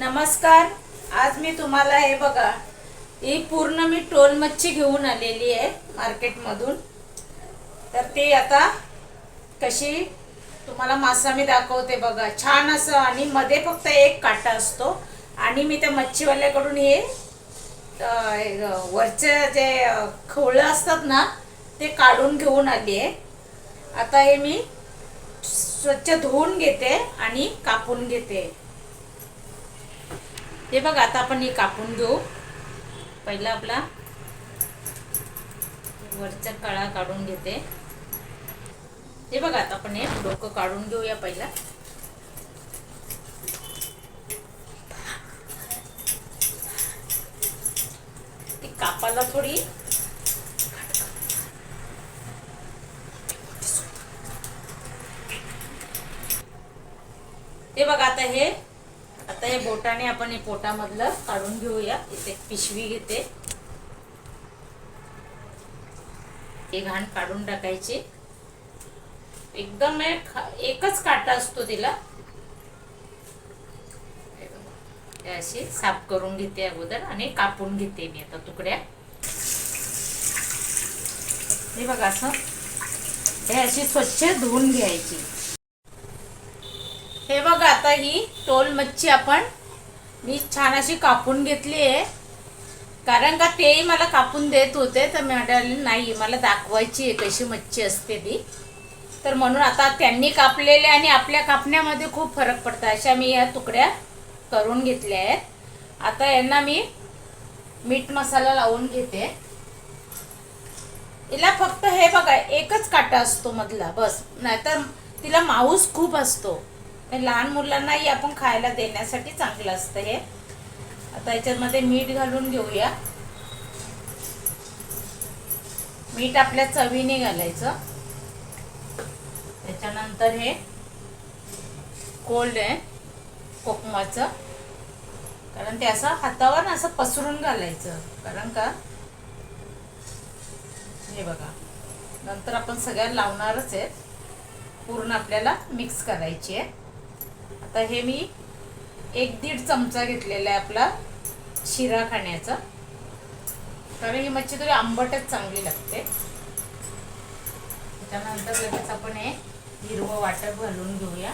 नमस्कार आज मी तुम्हाला हे बघा ही पूर्ण मी टोल मच्छी घेऊन आलेली आहे मार्केटमधून. तर ती आता कशी तुम्हाला मासा मी दाखवते बघा. छान असं आणि मध्ये फक्त एक काटा असतो आणि मी त्या मच्छीवाल्याकडून हे वरचे जे अं, खवळं असतात ना ते काढून घेऊन आली आहे. आता हे मी स्वच्छ धुवून घेते आणि कापून घेते. हे बघ आता आपण हे कापून घेऊ. पहिला आपला वरचा कळा काढून घेते. हे बघ आता आपण हे डोकं काढून घेऊया पहिला. ती कापाला थोडी हे बघ आता हे हे बोटाने आपण हे पोटामधलं काढून घेऊया. इथे पिशवी घेते. हे घाण काढून टाकायची. एकदम एकच काटा असतो तिला. अशी साफ करून घेते अगोदर आणि कापून घेते मी आता तुकड्या. हे बघा असं. हे अशी स्वच्छ धुवून घ्यायची. आता ही टोल मच्छी आपण मी छान अशी कापून घेतली आहे. कारण का तेही मला कापून देत होते तर मी म्हणाले नाही मला दाखवायची आहे कशी मच्छी असते ती. तर म्हणून आता त्यांनी कापलेले आणि आपल्या कापण्यामध्ये खूप फरक पडतो. अशा मी या तुकड्या करून घेतल्या आहेत. आता यांना मी मीठ मसाला लावून घेते. हिला फक्त हे बघा एकच काटा असतो मधला बस. नाहीतर तिला माऊस खूप असतो. लहान मुलांनाही आपण खायला देण्यासाठी चांगलं असतं हे. आता याच्यामध्ये मीठ घालून घेऊया. मीठ आपल्या चवीने घालायचं. त्याच्यानंतर हे कोल्ड आहे कोकमाचं. कारण ते असं हातावर ना असं पसरून घालायचं. कारण का? हे बघा. नंतर आपण सगळ्या लावणारच आहे पूर्ण आपल्याला मिक्स करायची आहे. आता हे मी एक दीड चमचा घेतलेला आहे आपला शिरा खाण्याचा. कारण ही मच्छी थोडी आंबटच चांगली लागते. त्याच्यानंतर लगेच आपण हे हिरवं वाटप घालून घेऊया.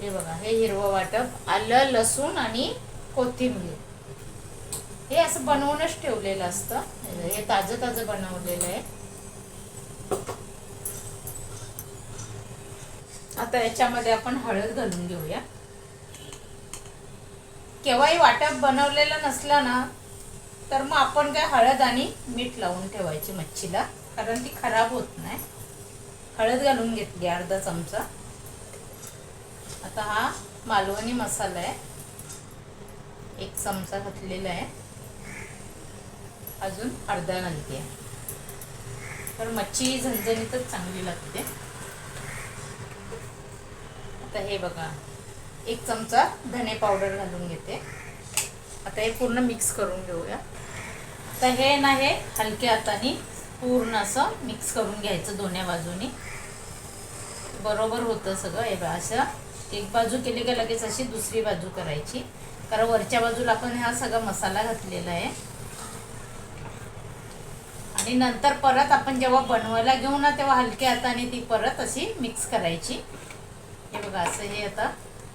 हे बघा हे हिरवं वाटप आलं लसूण आणि कोथिंबीर. हे असं बनवूनच ठेवलेलं असतं. हे ताजं ताजं बनवलेलं आहे. आता याच्यामध्ये आपण हळद घालून घेऊया. केव्हाही वाटप बनवलेलं नसलं ना तर मग आपण काय हळद आणि मीठ लावून ठेवायची मच्छीला कारण ती खराब होत नाही. हळद घालून घेतली अर्धा चमचा. आता हा मालवणी मसाला आहे. एक चमचा घातलेला आहे. अजून अर्धा घालते तर मच्छी झणझणीतच चांगली लागते. आता हे बघा एक चमचा धने पावडर घालून घेते. आता हे पूर्ण मिक्स करून घेऊया. आता हे ना हे हलक्या हाताने पूर्ण असं मिक्स करून घ्यायचं दोन्ही बाजूनी. बरोबर होतं सगळं. हे बघा असं एक बाजू केली का लगेच अशी दुसरी बाजू करायची. कारण वरच्या बाजूला आपण हा सगळा मसाला घातलेला आहे. आणि नंतर परत आपण जेव्हा बनवायला घेऊ ना तेव्हा हलक्या हाताने ती परत अशी मिक्स करायची. हे बघा असं हे आता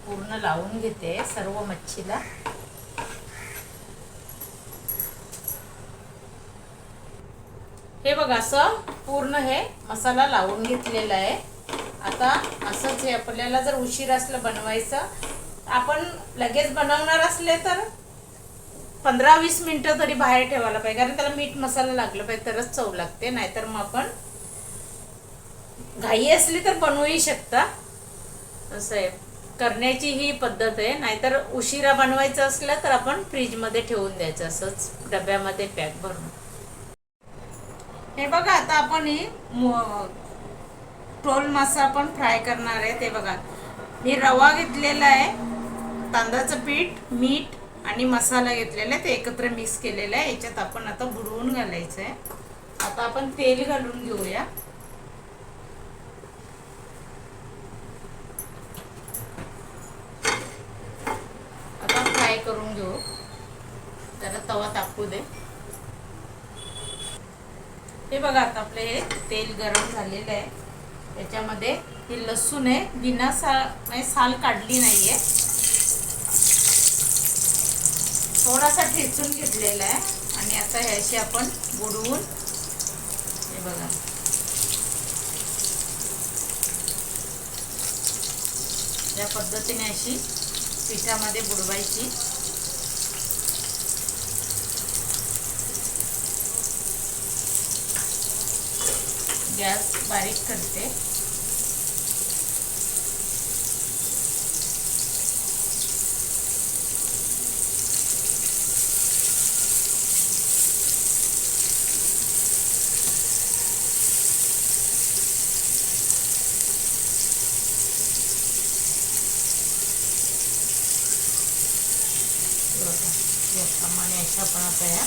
पूर्ण लावून घेते सर्व मच्छीला. हे बघा असं पूर्ण हे मसाला लावून घेतलेला आहे. आता असंच हे आपल्याला जर उशीर असलं बनवायचं आपण लगेच बनवणार असले तर पंधरा वीस मिनटं तरी बाहेर ठेवायला पाहिजे कारण त्याला मीठ मसाला लागलं पाहिजे तरच चव लागते नाहीतर मग आपण घाई असली तर बनवूही शकता. असं आहे. करण्याची ही पद्धत आहे. नाहीतर उशिरा बनवायचं असलं तर आपण फ्रीजमध्ये ठेवून द्यायचं. असंच डब्यामध्ये पॅक भरून. हे बघा आता आपण ही टोल मासा आपण फ्राय करणार आहे. ते बघा मी रवा घेतलेला आहे. तांदळाचं पीठ मीठ आणि मसाला घेतलेला आहे. ते एकत्र मिक्स केलेलं आहे. याच्यात आपण आता बुडवून घालायचं आहे. आता आपण तेल घालून घेऊया जरा तवा तापू दे. हे बघा आता आपलं हे तेल गरम झालेलं आहे. त्याच्यामध्ये हे लसूण आहे. बिना साल म्हणजे साल काढली नाहीये. थोडासा ठेचून घेतलेला आहे. आणि आता ह्याशी आपण बुडवून हे बघा. या पद्धतीने अशी पिठामध्ये बुडवायची. गॅस बारीक करते. याप्रमाणे अशा आपण आता या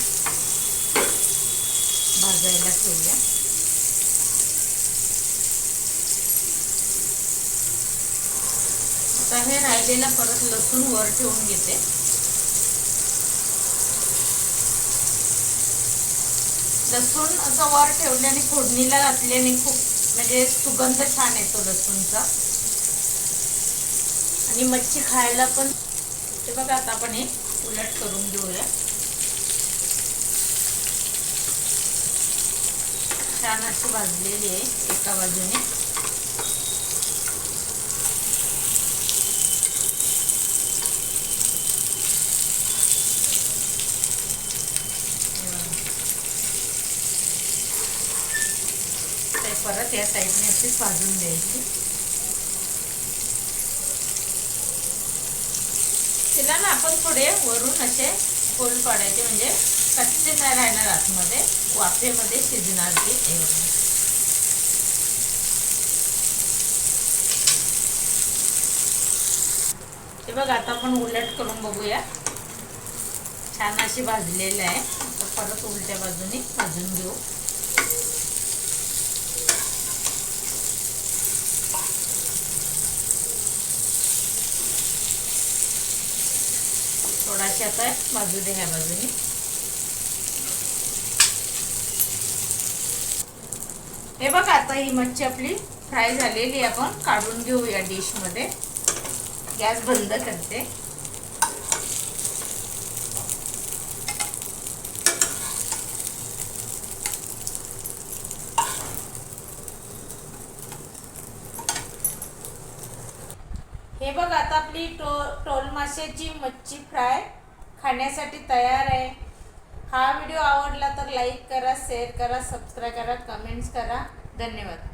भाजायला ठेवूया. आता हे राहिलेला परत लसूण वर ठेवून घेते. लसूण असं वर ठेवल्याने फोडणीला घातल्याने खूप म्हणजे सुगंध छान येतो लसूणचा. आणि मच्छी खायला पण ते बघा आता आपण हे उलट करून घेऊया. छान अशी भाजलेली आहे एका बाजूने ते परत या साईडने अशीच भाजून द्यायची तिला ना आपण थोडे वरून असे फोल पाडायचे म्हणजे कच्चे नाही राहणार आतमध्ये वाफेमध्ये शिजणार ते हे हे बघ आता आपण उलट करून बघूया. छान अशी भाजलेलं आहे. परत उलट्या बाजूने भाजून घेऊ. थोडाशी आता भाजू दे ह्या बाजूने. हे बघा आता ही मच्छी आपली फ्राय झालेली आपण. काढून घेऊ या डिशमध्ये. गॅस बंद करते. हे बघ आता आपली टो टोल माशाची मच्छी फ्राय खाण्यासाठी तयार आहे. हा व्हिडिओ आवडला तर लाईक करा शेअर करा सबस्क्राईब करा कमेंट्स करा. धन्यवाद.